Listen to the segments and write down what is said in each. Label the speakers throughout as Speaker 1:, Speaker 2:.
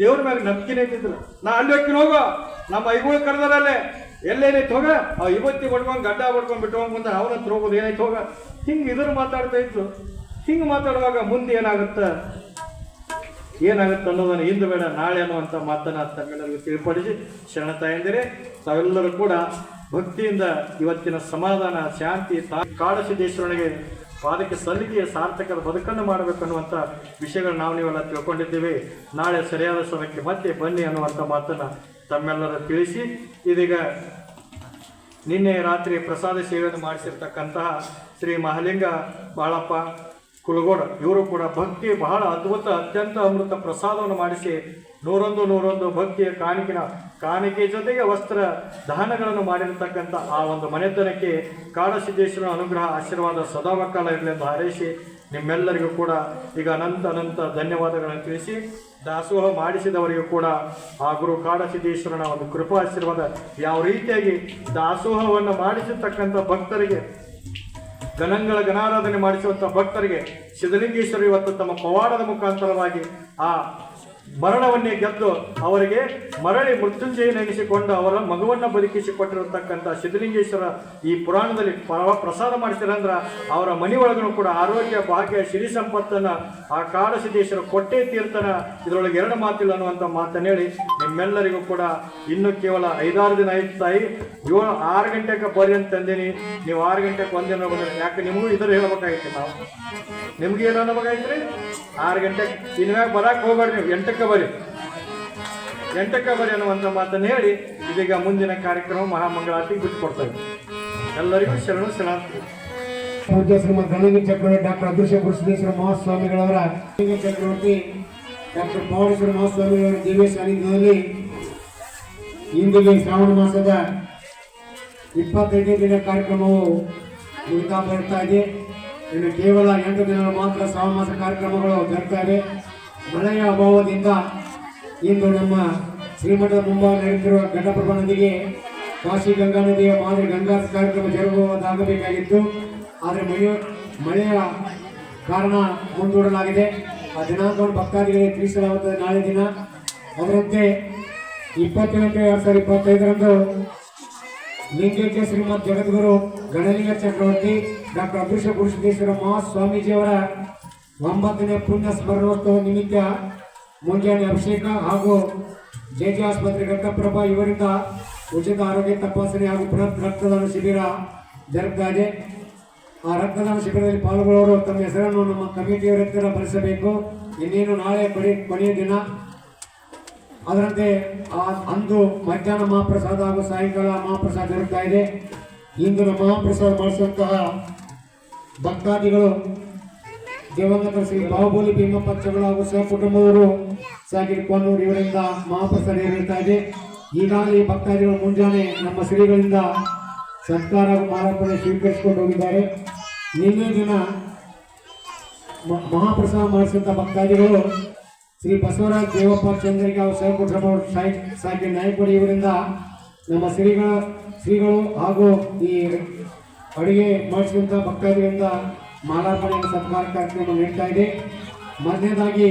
Speaker 1: ದೇವ್ರ ಮ್ಯಾಗ ನಂಬಿಕೆನೇ ಇದ್ದಿದ್ರು ನಾ ಅಲ್ಲಿ ಹೋಗ್ತೀನಿ ಹೋಗೋ ನಮ್ಮ ಐಗಳು ಕರೆದಾರಲ್ಲೇ. ಎಲ್ಲೇನೈತೆ ಹೋಗ? ಆ ಇವತ್ತಿ ಹೊಡ್ಕೊಂಡು ಗಡ್ಡ ಹೊಡ್ಕೊಂಡು ಬಿಟ್ಕೊಂಡು ಮುಂದೆ ಅವ್ರ ಹತ್ರ ಹೋಗೋದು ಏನೈತೆ ಹೋಗ? ಹಿಂಗೆ ಇದ್ರ ಮಾತಾಡ್ತಾ ಇದ್ರು. ಹಿಂಗೆ ಮಾತಾಡುವಾಗ ಮುಂದೆ ಏನಾಗುತ್ತೆ? ಏನಾಗುತ್ತೆ ಅನ್ನೋದನ್ನು ಇಂದು ಬೇಡ, ನಾಳೆ ಅನ್ನುವಂಥ ಮಾತನ್ನು ತಮ್ಮೆಲ್ಲರಿಗೂ ತಿಳಿಪಡಿಸಿ ಶರಣ ತಾಯಂದಿರಿ, ತಾವೆಲ್ಲರೂ ಕೂಡ ಭಕ್ತಿಯಿಂದ ಇವತ್ತಿನ ಸಮಾಧಾನ, ಶಾಂತಿ ತಾ ಕಾಡಸಿದ್ದೇಶ್ವರನಿಗೆ ಪಾದಕ್ಕೆ ಸಲ್ಲಿಗೆಯ ಸಾರ್ಥಕದ ಬದುಕನ್ನು ಮಾಡಬೇಕು ಅನ್ನುವಂಥ ವಿಷಯಗಳು ನಾವು ನೀವೆಲ್ಲ ತಿಳ್ಕೊಂಡಿದ್ದೇವೆ. ನಾಳೆ ಸರಿಯಾದ ಸಮಯಕ್ಕೆ ಮತ್ತೆ ಬನ್ನಿ ಅನ್ನುವಂಥ ಮಾತನ್ನು ತಮ್ಮೆಲ್ಲರ ತಿಳಿಸಿ. ಇದೀಗ ನಿನ್ನೆ ರಾತ್ರಿ ಪ್ರಸಾದ ಸೇವೆಯನ್ನು ಮಾಡಿಸಿರ್ತಕ್ಕಂತಹ ಶ್ರೀ ಮಹಾಲಿಂಗ ಬಾಳಪ್ಪ ಕುಲಗೋಡ. ಇವರು ಕೂಡ ಭಕ್ತಿ ಬಹಳ ಅದ್ಭುತ, ಅತ್ಯಂತ ಅಮೃತ ಪ್ರಸಾದವನ್ನು ಮಾಡಿಸಿ ನೂರೊಂದು ನೂರೊಂದು ಭಕ್ತಿಯ ಕಾಣಿಕಿನ, ಕಾಣಿಕೆ ಜೊತೆಗೆ ವಸ್ತ್ರ ದಾನಗಳನ್ನು ಮಾಡಿರತಕ್ಕಂಥ ಆ ಒಂದು ಮನೆತನಕ್ಕೆ ಕಾಡಸಿದ್ದೇಶ್ವರ ಅನುಗ್ರಹ ಆಶೀರ್ವಾದ ಸದಾವಕಾಲ ಇರಲಿ ಎಂದು ಹಾರೈಸಿ ನಿಮ್ಮೆಲ್ಲರಿಗೂ ಕೂಡ ಈಗ ಅನಂತ ಅನಂತ ಧನ್ಯವಾದಗಳನ್ನು ತಿಳಿಸಿ ದಾಸೋಹ ಮಾಡಿಸಿದವರಿಗೂ ಕೂಡ ಆ ಗುರು ಕಾಡಸಿದ್ದೇಶ್ವರನ ಒಂದು ಕೃಪಾ ಆಶೀರ್ವಾದ. ಯಾವ ರೀತಿಯಾಗಿ ದಾಸೋಹವನ್ನು ಮಾಡಿಸಿರ್ತಕ್ಕಂಥ ಭಕ್ತರಿಗೆ ಗಣಗಳ ಗಣಾರಾಧನೆ ಮಾಡಿಸುವಂಥ ಭಕ್ತರಿಗೆ ಸಿದ್ಧಲಿಂಗೇಶ್ವರ ಇವತ್ತು ತಮ್ಮ ಪವಾಡದ ಮುಖಾಂತರವಾಗಿ ಆ ಮರಣವನ್ನೇ ಗೆದ್ದು ಅವರಿಗೆ ಮರಳಿ ಮೃತ್ಯುಂಜಯ ನೆನೆಸಿಕೊಂಡು ಅವರ ಮಗುವನ್ನು ಬದುಕಿಸಿಕೊಟ್ಟಿರತಕ್ಕಂಥ ಸಿದ್ಧಲಿಂಗೇಶ್ವರ ಈ ಪುರಾಣದಲ್ಲಿ ಪ್ರಸಾದ ಮಾಡಿಸಿದ್ರಂದ್ರೆ ಅವರ ಮನೆ ಕೂಡ ಆರೋಗ್ಯ, ಭಾಗ್ಯ, ಸಿರಿ ಸಂಪತ್ತನ್ನು ಆ ಕಾಡ ಸಿದ್ದೇಶ್ವರ ಕೊಟ್ಟೇ ತೀರ್ಥನ ಇದರೊಳಗೆ ಎರಡು ಮಾತಿಲ್ಲ ಅನ್ನುವಂಥ ಮಾತನ್ನು ಹೇಳಿ ನಿಮ್ಮೆಲ್ಲರಿಗೂ ಕೂಡ ಇನ್ನು ಕೇವಲ ಐದಾರು ದಿನ ಆಯ್ತು ತಾಯಿ. ಏಳು, ಆರು ಗಂಟೆಗೆ ಬರ್ರಿ ಅಂತ ತಂದೀನಿ ನೀವು ಆರು ಗಂಟೆಗೆ ಒಂದಿನ ಬಂದ್ರೆ ಯಾಕೆ ನಿಮಗೂ ಇದ್ರ ಹೇಳ್ಬೇಕಾಗಿತ್ತು ನಾವು? ನಿಮ್ಗೆ ಏನು ಅನ್ನಬೇಕಾಗಿತ್ತು ರೀ? ಆರು ಗಂಟೆಗೆ ಇನ್ಮ್ಯಾಗ ಬರಕ್ಕೆ ಹೋಗ್ಬೇಡ್ರಿ ನೀವು. ಎಂಟಕ್ಕೆ ಬರ್ರಿ ಎಂಟಕ್ಕೆ ಬರಿ ಅನ್ನುವಂಥ ಮಾತನ್ನು ಹೇಳಿ ಇದೀಗ ಮುಂದಿನ ಕಾರ್ಯಕ್ರಮ ಮಹಾಮಂಗಳಾರತಿ ಬಿಟ್ಕೊಡ್ತೇವೆ ಎಲ್ಲರಿಗೂ ಶರಣು ಶರಣಾರ್ಥಿ
Speaker 2: ಗಣಗಿ ಚಕ್ರವರ್ತಿ ಡಾಕ್ಟರ್ ಅದೃಶ್ಯ ಗುರುಸಿದ್ದೇಶ್ವರ ಮಹಾಸ್ವಾಮಿಗಳವರ ಚಕ್ರವರ್ತಿ ಡಾಕ್ಟರ್ ಪವಾಡೇಶ್ವರ ಮಹಾಸ್ವಾಮಿಗಳವರ ದಿವ್ಯ ಸಾನ್ನಿಧ್ಯದಲ್ಲಿ ಇಂದಿಗೆ ಶ್ರಾವಣ ಮಾಸದ ಇಪ್ಪತ್ತೈದನೇ ದಿನ ಕಾರ್ಯಕ್ರಮವು ಮುಗಿತಾ ಬರ್ತಾ ಇದೆ. ಇನ್ನು ಕೇವಲ ಎಂಟು ದಿನಗಳು ಮಾತ್ರ ಶ್ರಾವಣ ಮಾಸ ಕಾರ್ಯಕ್ರಮಗಳು ಬರ್ತಾ ಇವೆ ಮಳೆಯ ಅಭಾವದಿಂದ ಇಂದು ನಮ್ಮ ಶ್ರೀಮಠದ ಮುಂಭಾಗ ನಡೆಯುತ್ತಿರುವ ಘಟಪ್ರಭಾ ನದಿಗೆ ಕಾಶಿ ಗಂಗಾ ನದಿಯ ಮಾದರಿ ಗಂಗಾ ಕಾರ್ಯಕ್ರಮ ಜರುಗುವುದಾಗಬೇಕಾಗಿತ್ತು. ಆದರೆ ಮಳೆಯ ಮಳೆಯ ಕಾರಣ ಮುಂದೂಡಲಾಗಿದೆ. ಆ ದಿನಾಂಕವನ್ನು ಭಕ್ತಾದಿಗಳಿಗೆ ತಿಳಿಸಲಾಗುತ್ತದೆ. ನಾಳೆ ದಿನ ಅದರಂತೆ ಇಪ್ಪತ್ತೆಂಟು ಎರಡು ಸಾವಿರದ ಇಪ್ಪತ್ತೈದರಂದು ಲಿಂಗೈಕ್ಯ ಶ್ರೀಮದ್ ಜಗದ್ಗುರು ಗಣಲಿಂಗ ಚಕ್ರವರ್ತಿ ಡಾಕ್ಟರ್ ಅದೃಶ್ಯ ಗುರುಸಿದ್ದೇಶ್ವರ ಮಹಾಸ್ವಾಮೀಜಿಯವರ ಒಂಬತ್ತನೇ ಪುಣ್ಯ ಸ್ಮರಣೋತ್ಸವ ನಿಮಿತ್ತ ಮುಂಜಾನೆ ಅಭಿಷೇಕ ಹಾಗೂ ಜೆ ಜೆ ಆಸ್ಪತ್ರೆ ಘಟ್ಟಪ್ರಭಾ ಇವರಿಂದ ಉಚಿತ ಆರೋಗ್ಯ ತಪಾಸಣೆ ಹಾಗೂ ಬೃಹತ್ ರಕ್ತದಾನ ಶಿಬಿರ ಜರುಗ್ತಾ ಇದೆ ಆ ರಕ್ತದಾನ ಶಿಬಿರದಲ್ಲಿ ಪಾಲ್ಗೊಳ್ಳೋರು ತಮ್ಮ ಹೆಸರನ್ನು ನಮ್ಮ ಕಮಿಟಿಯವರ ಹತ್ತಿರ ಬರೆಸಬೇಕು. ಇನ್ನೇನು ನಾಳೆ ಕೊನೆ, ಕೊನೆಯ ದಿನ. ಅದರಂತೆ ಅಂದು ಮಧ್ಯಾಹ್ನ ಮಹಾಪ್ರಸಾದ ಹಾಗೂ ಸಾಯಂಕಾಲ ಮಹಾಪ್ರಸಾದ ಇರುತ್ತಾ ಇದೆ. ಇಂದಿನ ಮಹಾಪ್ರಸಾದ ಮಾಡಿಸುವಂತಹ ಭಕ್ತಾದಿಗಳು ದಿವಂಗತ ಶ್ರೀ ಬಾಹುಬಲಿ ಚಗಳು ಹಾಗೂ ಸಹಕುಟುಂಬದವರು ಸಾಗಿರ್ ಕೊನ್ನೂರು ಇವರಿಂದ ಮಹಾಪ್ರಸಾದ ಇರುತ್ತಾ ಇದೆ. ಈಗಾಗಲೇ ಭಕ್ತಾದಿಗಳು ಮುಂಜಾನೆ ನಮ್ಮ ಶ್ರೀಗಳಿಂದ ಸತ್ಕಾರ ಹಾಗೂ ಮಾರಾಪಣೆ ಸ್ವೀಕರಿಸಿಕೊಂಡು ಹೋಗಿದ್ದಾರೆ. ನಿನ್ನೆ ದಿನ ಮಹಾಪ್ರಸಾದ ಮಾಡಿಸಿದಂಥ ಭಕ್ತಾದಿಗಳು ಶ್ರೀ ಬಸವರಾಜ್ ದೇವಪ್ಪ ಚಂದ್ರಿಗೆ ಹಾಗೂ ಸಹಕುಟುಂಬ ಸಾಕಿ ನಾಯಕರು ಇವರಿಂದ ನಮ್ಮ ಶ್ರೀಗಳ, ಶ್ರೀಗಳು ಹಾಗೂ ಈ ಅಡುಗೆ ಮಾಡಿಸಿದಂಥ ಭಕ್ತಾದಿಗಳಿಂದ ಮಾಲಾರ್ಪಣೆ ಸತ್ಕಾರ ಕಾರ್ಯಕ್ರಮ ನಡೀತಾ ಇದೆ. ಮೊದಲನೇದಾಗಿ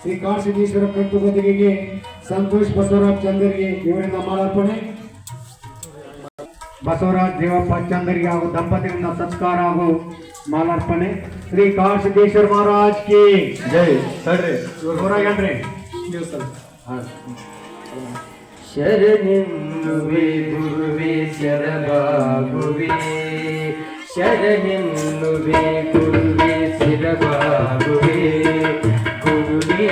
Speaker 2: ಶ್ರೀ ಕಾಶಿಂದೇಶ್ವರ ಕಟ್ಟು ಗದಿಗೆಗೆ ಸಂತೋಷ್ ಬಸವರಾಜ್ ಚಂದರಿಗೆ ಇವರಿಂದ ಮಾಲಾರ್ಪಣೆ. ಬಸವರಾಜ್ ದೇವಪ್ಪ ಚಂದರಿಗೆ ಹಾಗೂ ದಂಪತಿಗಳಿಂದ ಸತ್ಕಾರ ಹಾಗೂ ಮಾಲಾರ್ಪಣೆ. ಶ್ರೀ ಕಾಶಿಂದೇಶ್ವರ ಮಹಾರಾಜ್ ಕಿ
Speaker 1: ಜೈ
Speaker 2: ಇವ್ರು ಹೊರಗೇನ್ರಿ
Speaker 1: ನೀವು
Speaker 3: ಗುರುವೆ ಶರಣೆನ್ನುವೆ ಗುರುವೆ ಶಿರಬಾಗುವೆ ಗುರುವೇ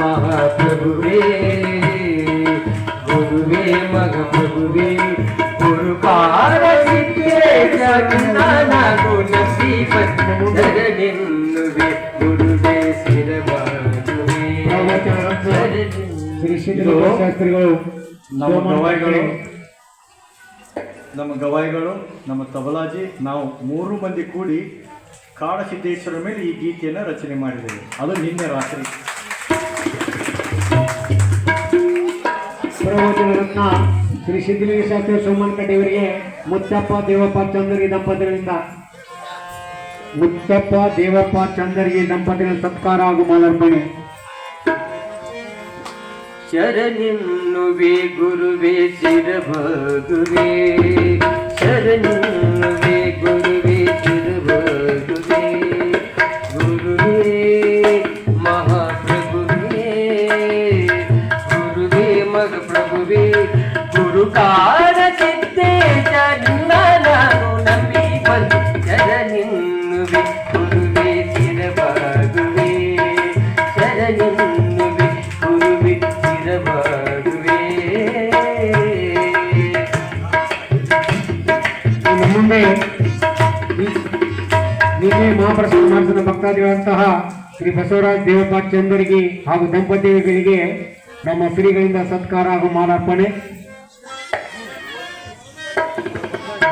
Speaker 3: ಮಹಾಪ್ರಭುವೇ. ಗುರುವೇ ಮಗ ಪ್ರಭುವೇ ಗುರು ಕಾರ ನಾನು ಶರಣೆನ್ನುವೆ. ಗುರುವೇ ಶಿರಬಾಗುವೆ
Speaker 2: ಶ್ರೀ ಸಿದ್ದಲಿಂಗ ಶಾಸ್ತ್ರಿಗಳು
Speaker 1: ನಮ್ಮ ಗವಾಯಿಗಳು ನಮ್ಮ ಗವಾಯಿಗಳು, ನಮ್ಮ ತಬಲಾಜಿ, ನಾವು ಮೂರು ಮಂದಿ ಕೂಡಿ ಕಾಡಸಿದ್ದೇಶ್ವರ ಮೇಲೆ ಈ ಗೀತೆಯನ್ನು ರಚನೆ ಮಾಡಿದ್ದೇವೆ. ಅದು ನಿನ್ನೆ ರಾತ್ರಿ.
Speaker 2: ಶ್ರೀ ಸಿದ್ಧಲಿಂಗ ಶಾಸ್ತ್ರಿ ಸೋಮನ್ ಕಟ್ಟಿ ಇವರಿಗೆ ಮುತ್ತಪ್ಪ ದೇವಪ್ಪ ಚಂದ್ರಿ ದಂಪತಿಗಳಿಂದ. ಮುತ್ತಪ್ಪ ದೇವಪ್ಪ ಚಂದರ್ಗಿ ದಂಪತಿಗಳ ಸತ್ಕಾರ ಹಾಗೂ ಮಾಲಾರ್ಪಣೆ.
Speaker 3: ಶರಣಿನ್ನುವೆ ಗುರುವೇ ಶಿರಬಾಗುವೆ ಶರಣಿನ್ನುವೆ ಗುರುವೇ ಶಿರಬಾಗುವೆ ಗುರುವೇ ಮಹಾಪ್ರಭುವೇ ಗುರುವೇ ಮಗ ಪ್ರಭುವೇ ಗುರುಕಾರ
Speaker 2: ಇನ್ನು ಮುಂದೆ ನಿನ್ನೆ ಮಹಾಪ್ರಸಾದ ಮಾಡಿಸಿದ ಭಕ್ತಾದಿಗಳಂತಹ ಶ್ರೀ ಬಸವರಾಜ್ ದೇವಪಾಚಂದರಿಗೆ ಹಾಗೂ ದಂಪತಿಗಳಿಗೆ ನಮ್ಮ ಶ್ರೀಗಳಿಂದ ಸತ್ಕಾರ ಹಾಗೂ ಮಾಲಾರ್ಪಣೆ.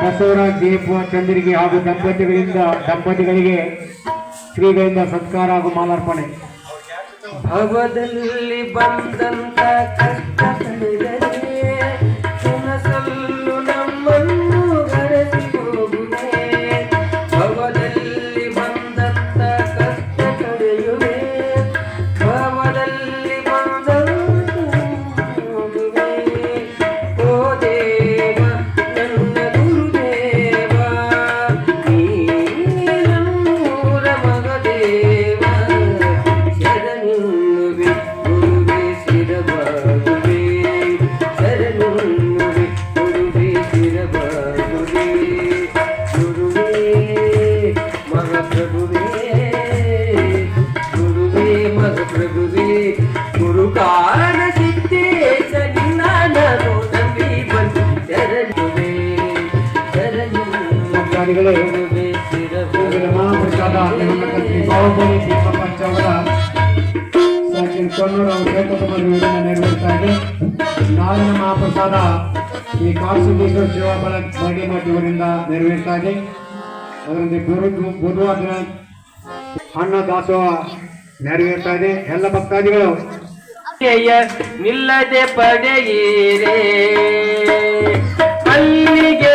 Speaker 2: ಬಸವರಾಜ್ ದೇವಪಾಚಂದರಿಗೆ ಹಾಗೂ ದಂಪತಿಗಳಿಂದ ದಂಪತಿಗಳಿಗೆ ಶ್ರೀಗಳಿಂದ ಸತ್ಕಾರ ಹಾಗೂ ಮಾಲಾರ್ಪಣೆ.
Speaker 3: ಭವದಲ್ಲಿ ಬಂದಂತ ಬಂದು ಶರಣಿವೆ
Speaker 2: ಭಕ್ತಾದಿಗಳೇ,
Speaker 3: ಶರಣಿನ್ನುವೆ
Speaker 2: ಇವರ ಮಹಾಪ್ರಸಾದ ದಿವಂಗತ ಶ್ರೀ ಬಾಹುಬಲಿ ದೀಪಪಂಚ ಅವರ ಸಚಿನ್ ಕೊನ್ನೂರು ಅವರ ಶ್ವೇತಕುಮಾರ ಯೋಜನೆ ನೆರವೇರ್ತಾ ಇದೆ ನಾಳಿನ ಮಹಾಪ್ರಸಾದ ಶ್ರೀ ಕಾಸಿದ್ದೇಶ್ವರ ಸೇವಾ ಬಲ ಬಡಿಮಠ ಇವರಿಂದ ನೆರವೇರ್ತಾ ಇದೆ ಅದರಂತೆ ಗುರು ಬುಧವಾರ ದಿನ ಅನ್ನ ದಾಸೋಹ ನೆರವೇರ್ತಾ ಇದೆ. ಎಲ್ಲ ಭಕ್ತಾದಿಗಳು.
Speaker 3: ನಿಲ್ಲದೆ ಪಡೆಯಿರೇ. ಅಲ್ಲಿಗೆ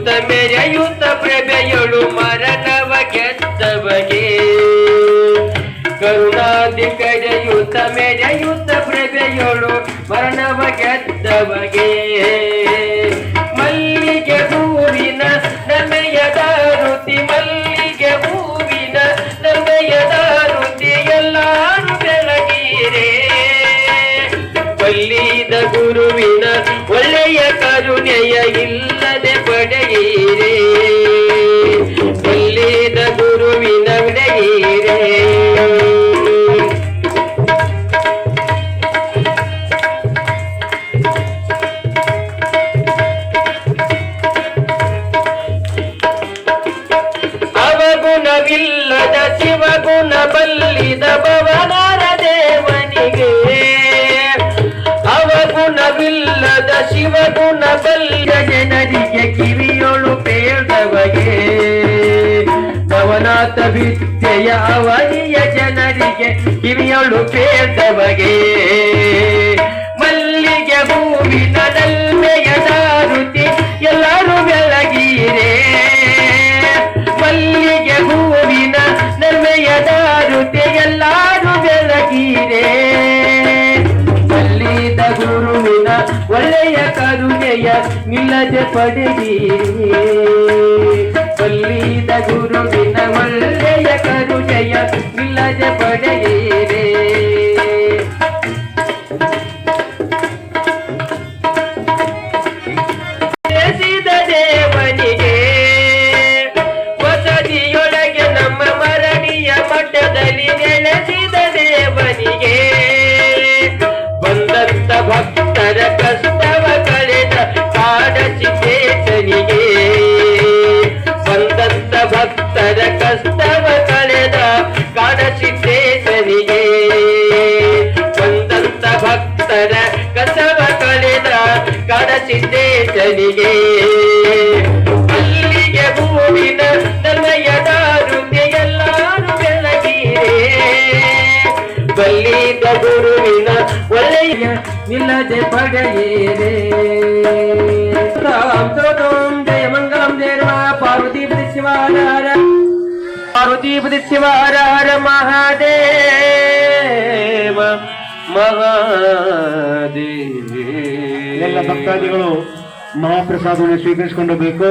Speaker 3: ಕರೆಯುತ್ತ ಮೆರೆಯುತ್ತ ಪ್ರಭೆಯಳು ಮರಣವ ಗೆದ್ದವಗೆ. ಕರುಣಾದಿ ಕರೆಯುತ್ತ ಮೆರೆಯುತ್ತ ಪ್ರಭೆಯಳು ಮರಣವ ಗೆದ್ದವಗೆ. ವಿದ್ಯೆಯ ಅವನಿಯ ಜನರಿಗೆ ಕಿವಿಯೊಳು ಪೇದವಗೆ ಮಲ್ಲಿಗೆ ಹೂವಿನ ನಲ್ಮೆಯ ದಾರುತಿ ಎಲ್ಲರೂ ಬೆಳಗೀರೆ. ಮಲ್ಲಿಗೆ ಹೂವಿನ ನಲ್ಮೆಯ ದಾರುತಿ ಎಲ್ಲರೂ ಬೆಳಗೀರೆ. ಮಲ್ಲಿದ ಗುರುವಿನ ಒಳ್ಳೆಯ ಕರುಣೆಯ ನಿಲ್ಲದೆ ಪಡೆಯಿರಿ ಮಲ್ಲಿದ ಗುರುವಿನ ಒಳ್ಳೆಯ ಕರುಣೆಯ ನಿಲ್ಲದೆ ಪಡೆಯಿರಿ ಗಣೇಶನಿಗೆ ಅಲ್ಲಿಗೆ ಹೂವಿನ ನಲ್ಮೆಯ ದಾರುತೆ ಎಲ್ಲಾರು ಬೆಳಗಿರೆ. ಬಲ್ಲಿದ ಗುರುವಿನ ಒಳ್ಳೆಯ ನಿಲ್ಲದೆ ಪಡೆಯೇರೆ ರಾಮ್ ಸೋದೋಂ ಜಯ ಮಂಗಲಂ ದೇವ, ಪಾರ್ವತಿ ಮಹಾದೇವ ಮಹಾದೇವ.
Speaker 2: ಎಲ್ಲ ಭಕ್ತಾದಿಗಳು ಮಹಾಪ್ರಸಾದವನ್ನು ಸ್ವೀಕರಿಸಿಕೊಂಡು ಬೇಕು